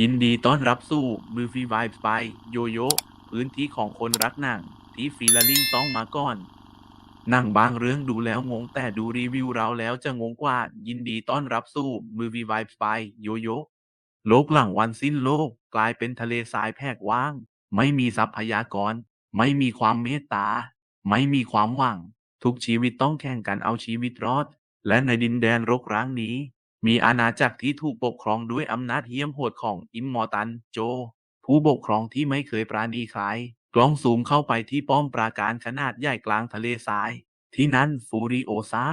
ยินดีต้อนรับสู่มือฟีไวส์ไปโยโย่พื้นที่ของคนรักหนัง ที่ฟีลาลิ่งต้องมาก่อนหนังบางเรื่องดูแล้วงงแต่ดูรีวิวเราแล้วจะงงกว่า ยินดีต้อนรับสู่มือฟีไวส์ไปโยโย่โลกหลังวันสิ้นโลก กลายเป็นทะเลทรายแพกว่าง ไม่มีทรัพยากร ไม่มีความเมตตา ไม่มีความหวัง ทุกชีวิตต้องแข่งกันเอาชีวิตรอด และในดินแดนรกร้างนี้ มีอาณาจักรที่ถูกปกครองด้วยอำนาจเหี้ยมโหดของอิมมอร์ตันโจ ผู้ปกครองที่ไม่เคยปราณีใครกล้องซูมเข้าไปที่ป้อมปราการขนาดใหญ่กลางทะเลทราย ที่นั่นฟูริโอซา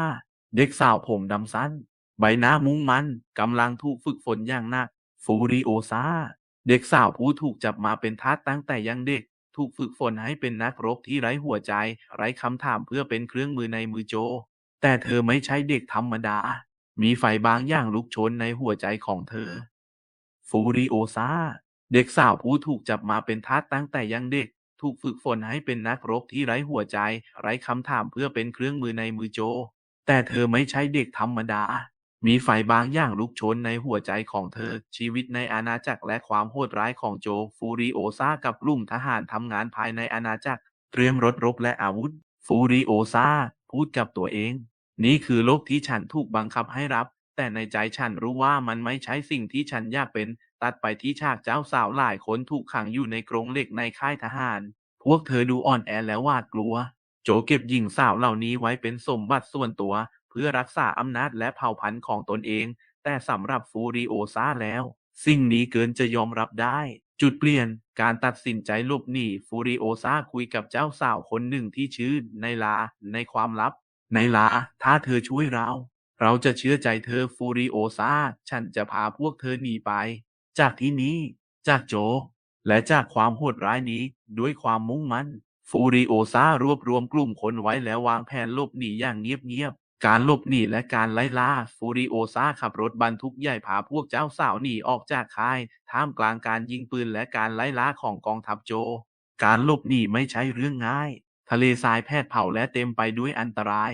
เด็กสาวผมดำสั้น ใบหน้ามุ้งมันกำลังถูกฝึกฝนอย่างหนัก ฟูริโอซาเด็กสาวผู้ถูกจับมาเป็นทาสตั้งแต่ยังเด็ก ถูกฝึกฝนให้เป็นนักรบที่ไร้หัวใจ ไร้คำถามเพื่อเป็นเครื่องมือในมือโจ แต่เธอไม่ใช่เด็กธรรมดา มีไฟบางอย่างลุกโชนในหัวใจของเธอ ฟูริโอซาเด็กสาวผู้ถูกจับมาเป็นทาสตั้งแต่ยังเด็ก ถูกฝึกฝนให้เป็นนักรบที่ไร้หัวใจ ไร้คำถามเพื่อเป็นเครื่องมือในมือโจ แต่เธอไม่ใช่เด็กธรรมดา มีไฟบางอย่างลุกโชนในหัวใจของเธอ ชีวิตในอาณาจักรและความโหดร้ายของโจ ฟูริโอซากับกลุ่มทหารทำงานภายในอาณาจักร เตรียมรถรบและอาวุธ ฟูริโอซาพูดกับตัวเอง นี่คือโลกที่ฉันถูกบังคับให้รับ แต่ในใจฉันรู้ว่ามันไม่ใช่สิ่งที่ฉันอยากเป็น ตัดไปที่ฉากเจ้าสาวหลายคนถูกขังอยู่ในกรงเหล็กในค่ายทหาร พวกเธอดูอ่อนแอและหวาดกลัว โจเก็บหญิงสาวเหล่านี้ไว้เป็นสมบัติส่วนตัว เพื่อรักษาอำนาจและเผ่าพันธุ์ของตนเอง แต่สำหรับฟูริโอซาแล้ว สิ่งนี้เกินจะยอมรับได้จุดเปลี่ยนการตัดสินใจลบหนีฟูริโอซาคุยกับเจ้าสาวคนหนึ่งที่ชื่อไนลา ในความลับ ไนลา ถ้าเธอช่วยเรา เราจะเชื่อใจเธอฟูริโอซาฉันจะพาพวกเธอหนีไป จากที่นี้ จากโจ และจากความโหดร้ายนี้ ด้วยความมุ่งมั่น ฟูริโอซารวบรวมกลุ่มคนไว้แล้ววางแผนหลบหนีอย่างเงียบๆ การหลบหนีและการไล่ล่า ฟูริโอซาขับรถบรรทุกใหญ่พาพวกเจ้าสาวหนีออกจากค่าย ท่ามกลางการยิงปืนและการไล่ล่าของกองทัพโจ การหลบหนีไม่ใช่เรื่องง่ายทะเลทรายแผดเผาและเต็มไปด้วยอันตราย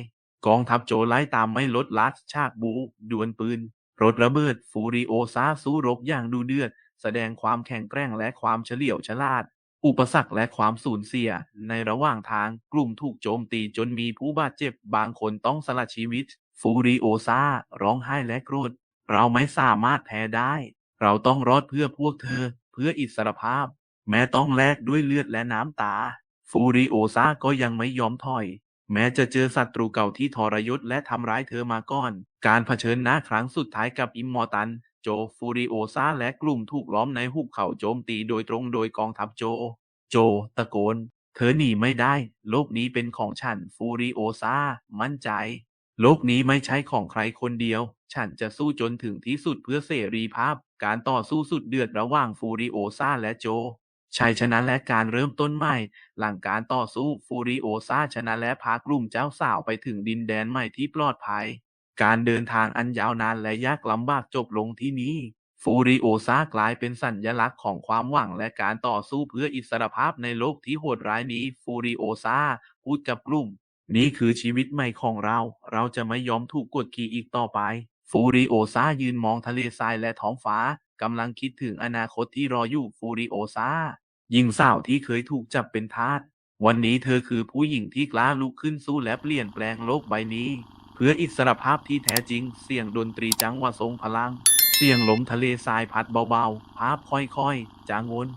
กองทัพโจไล่ตามไม่ลดละฉากบูดวลปืนรถระเบิดฟูริโอซาสู้รบอย่างดูเดือด แสดงความแข็งแกร่งและความเฉลียวฉลาด อุปสรรคและความสูญเสีย ในระหว่างทางกลุ่มถูกโจมตีจนมีผู้บาดเจ็บบางคนต้องสละชีวิต ฟูริโอซาร้องไห้และโกรธ เราไม่สามารถแพ้ได้ เราต้องรอดเพื่อพวกเธอ เพื่ออิสรภาพ แม้ต้องแลกด้วยเลือดและน้ำตา ฟูริโอซาก็ยังไม่ยอมถอย แม้จะเจอศัตรูเก่าที่ทรยศและทำร้ายเธอมาก่อน การเผชิญหน้าครั้งสุดท้ายกับอิมมอร์ตัน โจฟูริโอซาและกลุ่มถูกล้อมในหุบเขาโจมตีโดยตรงโดยกองทัพโจ โจ ตะโกน เธอหนีไม่ได้ โลกนี้เป็นของฉันฟูริโอซามั่นใจ โลกนี้ไม่ใช่ของใครคนเดียว ฉันจะสู้จนถึงที่สุดเพื่อเสรีภาพ การต่อสู้สุดเดือดระหว่างฟูริโอซาและโจ ชัยชนะและการเริ่มต้นใหม่ หลังการต่อสู้ฟูริโอซาชนะและพากลุ่มเจ้าสาวไปถึงดินแดนใหม่ที่ปลอดภัย การเดินทางอันยาวนานและยากลำบากจบลงที่นี้ ฟูริโอซากลายเป็นสัญลักษณ์ของความหวังและการต่อสู้เพื่ออิสรภาพในโลกที่โหดร้ายนี้ ฟูริโอซาพูดกับกลุ่ม นี่คือชีวิตใหม่ของเรา เราจะไม่ยอมถูกกดขี่อีกต่อไป ฟูริโอซายืนมองทะเลทรายและท้องฟ้ากำลังคิดถึงอนาคตที่รออยู่ฟูริโอซา หญิงสาวที่เคยถูกจับเป็นทาส วันนี้เธอคือผู้หญิงที่กล้าลุกขึ้นสู้และเปลี่ยนแปลงโลกใบนี้ เพื่ออิสรภาพที่แท้จริง เสียงดนตรีจังหวะทรงพลัง เสียงลมทะเลทรายพัดเบาๆ ภาพค่อยๆ จางวน